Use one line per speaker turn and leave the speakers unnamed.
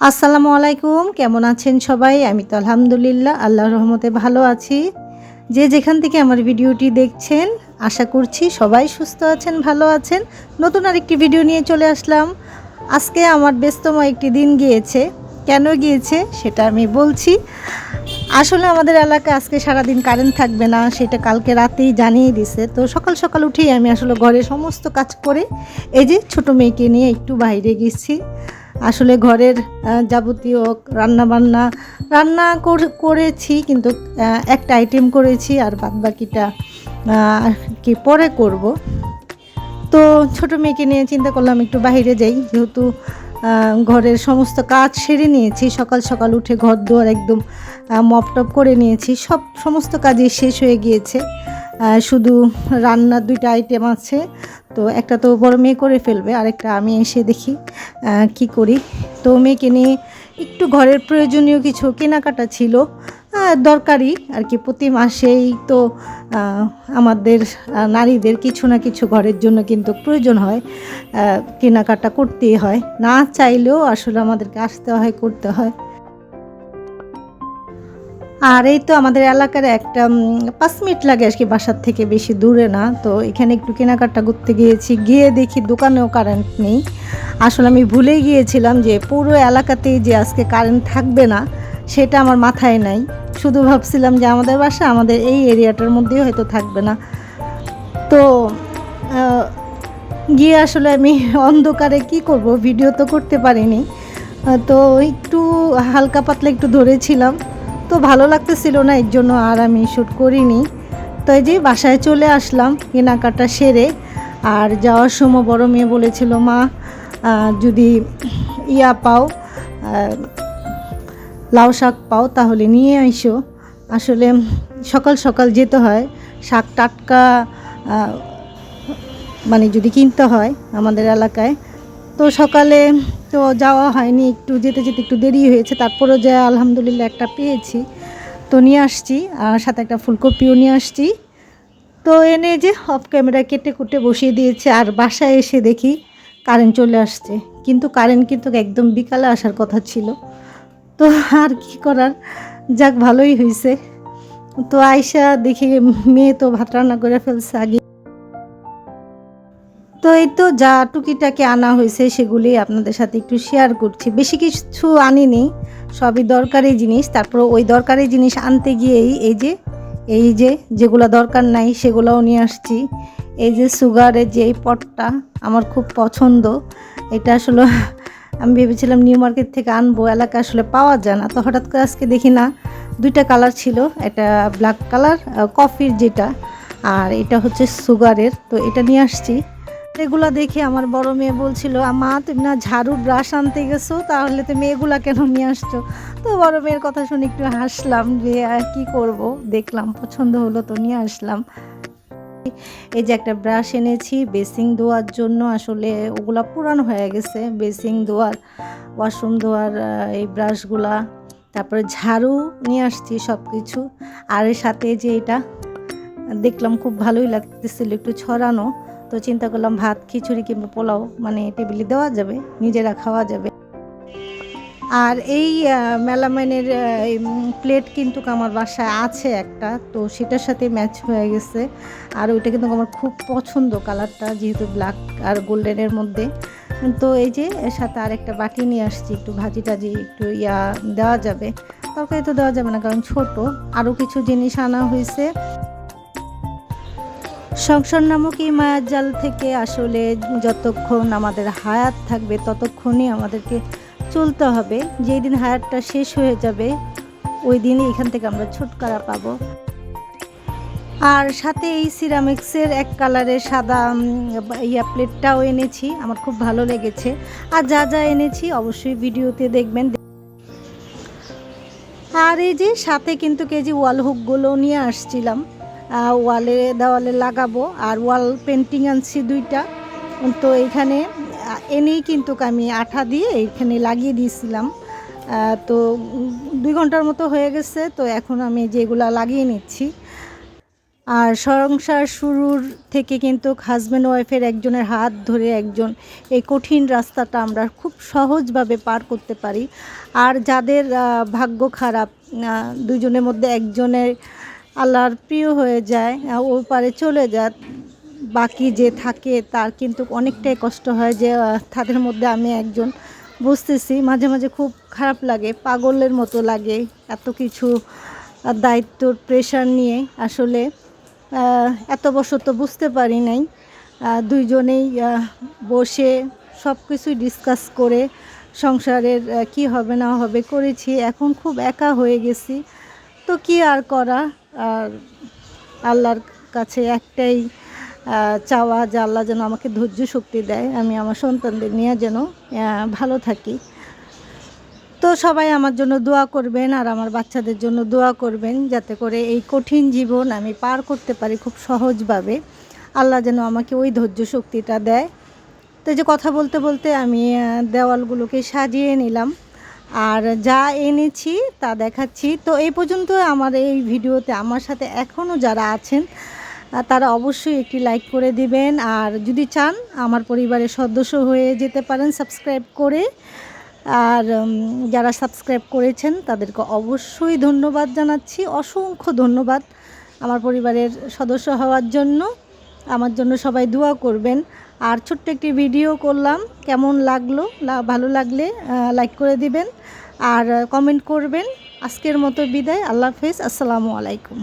আসসালামু আলাইকুম, কেমন আছেন সবাই? আমি তো আলহামদুলিল্লাহ আল্লাহ রহমতে ভালো আছি। যে যেখান থেকে আমার ভিডিওটি দেখছেন, আশা করছি সবাই সুস্থ আছেন, ভালো আছেন। নতুন আরেকটি ভিডিও নিয়ে চলে আসলাম। আজকে আমার ব্যস্তম একটি দিন গিয়েছে। কেন গিয়েছে, সেটা আমি বলছি। আসলে আমাদের এলাকায় আজকে সারাদিন কারেন্ট থাকবে না, সেটা কালকে রাতেই জানিয়ে দিছে। তো সকাল সকাল উঠেই আমি আসলে ঘরে সমস্ত কাজ করে, এই যে ছোটো মেয়েকে নিয়ে একটু বাইরে গেছি। আসলে ঘরের যাবতীয় রান্না বান্না রান্না কর- করেছি কিন্তু একটা আইটেম করেছি আর বাদ বাকিটা কি পরে করব। তো ছোট মেয়েকে নিয়ে চিন্তা করলাম একটু বাইরে যাই, যেহেতু ঘরের সমস্ত কাজ সেরে নিয়েছি, সকাল সকাল উঠে ঘর দুয়ার একদম মপ টপ করে নিয়েছি, সব সমস্ত কাজই শেষ হয়ে গিয়েছে। শুধু রান্নার দুইটা আইটেম আছে। তো একটা তো বড় মেয়ে করে ফেলবে, আরেকটা আমি এসে দেখি কি করি। তো মেয়েকে নিয়ে একটু ঘরের প্রয়োজনীয় কিছু কেনাকাটা ছিল দরকারি আর কি। প্রতি মাসেই তো আমাদের নারীদের কিছু না কিছু ঘরের জন্য কিন্তু প্রয়োজন হয় কেনাকাটা করতেই হয়। না চাইলেও আসলে আমাদেরকে আসতে হয়, করতে হয়। আর এই তো আমাদের এলাকার একটা পাঁচ মিনিট লাগে আর কি বাসার থেকে, বেশি দূরে না। তো এখানে একটু কেনাকাটা করতে গিয়েছি, গিয়ে দেখি দোকানেও কারেন্ট নেই। আসলে আমি ভুলে গিয়েছিলাম যে পুরো এলাকাতেই যে আজকে কারেন্ট থাকবে না, সেটা আমার মাথায় নাই। শুধু ভাবছিলাম যে আমাদের বাসা, আমাদের এই এরিয়াটার মধ্যেই হয়তো থাকবে না। তো গিয়ে আসলে আমি অন্ধকারে কি করব ভিডিও তো করতে পারিনি। তো একটু হালকা পাতলা একটু ধরেছিলাম। তো ভালো লাগতেছিল না, এর জন্য আর আমি শ্যুট করিনি। তো এই যে বাসায় চলে আসলাম, কেনাকাটা সেরে। আর যাওয়ার সময় বড় মেয়ে বলেছিল, মা যদি ইয়া পাও লাউ শাক পাও তাহলে নিয়ে আইসো। আসলে সকাল সকাল যেতে হয়, শাক টাটকা মানে যদি কিনতে হয় আমাদের এলাকায়। তো সকালে তো যাওয়া হয়নি, একটু যেতে যেতে একটু দেরি হয়েছে, তারপরেও যে আলহামদুলিল্লাহ একটা পেয়েছি, তো নিয়ে আসছি, আর সাথে একটা ফুলকপিও নিয়ে আসছি। তো এনে যে অফ ক্যামেরা কেটে কুটে বসিয়ে দিয়েছে, আর বাসায় এসে দেখি কারেন্ট চলে আসছে, কিন্তু কারেন্ট কিন্তু একদম বিকালে আসার কথা ছিল। তো আর কি করার, যাক ভালোই হয়েছে তো আয়সা দেখি মেয়ে তো ভাত রান্না করে ফেলছে আগে। তো এই তো যা টুকিটাকে আনা হয়েছে সেগুলি আপনাদের সাথে একটু শেয়ার করছি। বেশি কিছু আনিনি, সবই দরকারি জিনিস। তারপর ওই দরকারি জিনিস আনতে গিয়েই এই যে এই যে যেগুলো দরকার নাই সেগুলোও নিয়ে আসছি। এই যে সুগারের যে এই পটটা আমার খুব পছন্দ। এটা আসলে আমি ভেবেছিলাম নিউ মার্কেট থেকে আনব এলাকা আসলে পাওয়া যায় না। তো হঠাৎ করে আজকে দেখি না, দুইটা কালার ছিল। একটা ব্ল্যাক কালার কফির যেটা, আর এটা হচ্ছে সুগারের। তো এটা নিয়ে আসছি। এগুলা দেখে আমার বড় মেয়ে বলছিল, মা, তুমি না ঝাড়ু ব্রাশ আনতে গেছো, তাহলে তুমি এগুলা কেন নিয়ে আসছো? তো বড় মেয়ের কথা শুনে একটু হাসলাম, যে, আর কি করব? দেখলাম, পছন্দ হলো তো নিয়ে আসলাম। এই যে একটা ব্রাশ এনেছি, বেসিং ধোয়ার জন্য, আসলে ওগুলা পুরানো হয়ে গেছে, বেসিং ধোয়ার, ওয়াশরুম ধোয়ার এই ব্রাশগুলা। তারপরে ঝাড়ু নিয়ে আসছি সব কিছু আর এর সাথে যে এটা, দেখলাম খুব ভালোই লাগতেছিল, একটু ছড়ানো। তো চিন্তা করলাম ভাত, খিচুড়ি কিংবা পোলাও মানে টেবিলে দেওয়া যাবে, নিজেরা খাওয়া যাবে। আর এই মেলামাইনের প্লেট কিন্তু আমার বাসায় আছে একটা, তো সেটার সাথে ম্যাচ হয়ে গেছে। আর ওইটা কিন্তু আমার খুব পছন্দ কালারটা, যেহেতু ব্ল্যাক আর গোল্ডেনের মধ্যে। তো এই যে, এর সাথে আরেকটা বাটি নিয়ে আসছি, একটু ভাজি টাজি, একটু ইয়া দেওয়া যাবে। তরকারি তো দেওয়া যাবে না, কারণ ছোট। আরও কিছু জিনিস আনা হয়েছে। সংসার নামক এই মায়ার জাল থেকে আসলে যতক্ষণ আমাদের হায়াত থাকবে, ততক্ষণই আমাদেরকে চলতে হবে। যেই দিন হায়াতটা শেষ হয়ে যাবে, ওই দিনই এখান থেকে আমরা ছুটকারা পাবো। আর সাথে এই সিরামিক্সের এক কালারের সাদা ইয়া প্লেটটাও এনেছি, আমার খুব ভালো লেগেছে। আর যা যা এনেছি অবশ্যই ভিডিওতে দেখবেন। আর এই যে সাথে কিন্তু কেজি ওয়াল হুকগুলো নিয়ে আসছিলাম। ওয়ালে, দেওয়ালে লাগাবো আর ওয়াল পেন্টিং আনছি দুইটা। তো এখানে এনেই কিন্তু আমি আঠা দিয়ে এখানে লাগিয়ে দিয়েছিলাম। তো দুই ঘণ্টার মতো হয়ে গেছে, তো এখন আমি যেগুলা লাগিয়ে নিচ্ছি। আর সংসার শুরুর থেকে কিন্তু হাজব্যান্ড ওয়াইফের একজনের হাত ধরে একজন এই কঠিন রাস্তাটা আমরা খুব সহজভাবে পার করতে পারি। আর যাদের ভাগ্য খারাপ দুজনের মধ্যে একজনের আল্লাহর প্রিয় হয়ে যায় ওই পারে চলে যায়। বাকি যে থাকে তার কিন্তু অনেকটাই কষ্ট হয় যে তাদের মধ্যে আমি একজন বুঝতেছি। মাঝে মাঝে খুব খারাপ লাগে, পাগলের মতো লাগে এত কিছু দায়িত্বর প্রেশার নিয়ে। আসলে এত বছর তো বুঝতে পারি নাই। দুইজনেই বসে সব কিছুই ডিসকাস করে সংসারের কি হবে না হবে করেছি। এখন খুব একা হয়ে গেছি। তো কি আর করা? আল্লাহর কাছে একটাই চাওয়া যে আল্লাহ যেন আমাকে ধৈর্য শক্তি দেয়। আমি আমার সন্তানদের নিয়ে যেন ভালো থাকি। তো সবাই আমার জন্য দোয়া করবেন আর আমার বাচ্চাদের জন্য দোয়া করবেন যাতে করে এই কঠিন জীবন আমি পার করতে পারি খুব সহজভাবে। আল্লাহ যেন আমাকে ওই ধৈর্য শক্তিটা দেয়। তো যে কথা বলতে বলতে আমি দেওয়ালগুলোকে সাজিয়ে নিলাম। আর যা এনেছি তা দেখাচ্ছি। তো এই পর্যন্ত আমার এই ভিডিওতে আমার সাথে এখনও যারা আছেন তারা অবশ্যই একটি লাইক করে দিবেন। আর যদি চান আমার পরিবারের সদস্য হয়ে যেতে পারেন সাবস্ক্রাইব করে। আর যারা সাবস্ক্রাইব করেছেন তাদেরকে অবশ্যই ধন্যবাদ জানাচ্ছি। অসংখ্য ধন্যবাদ আমার পরিবারের সদস্য হওয়ার জন্য। আমার জন্য সবাই দোয়া করবেন। আর ছোট্ট একটি ভিডিও করলাম, কেমন লাগল ভালো লাগলে লাইক করে দিবেন, আর কমেন্ট করবেন। আজকের মতো বিদায়, আল্লাহ হাফেজ, আসসালামু আলাইকুম।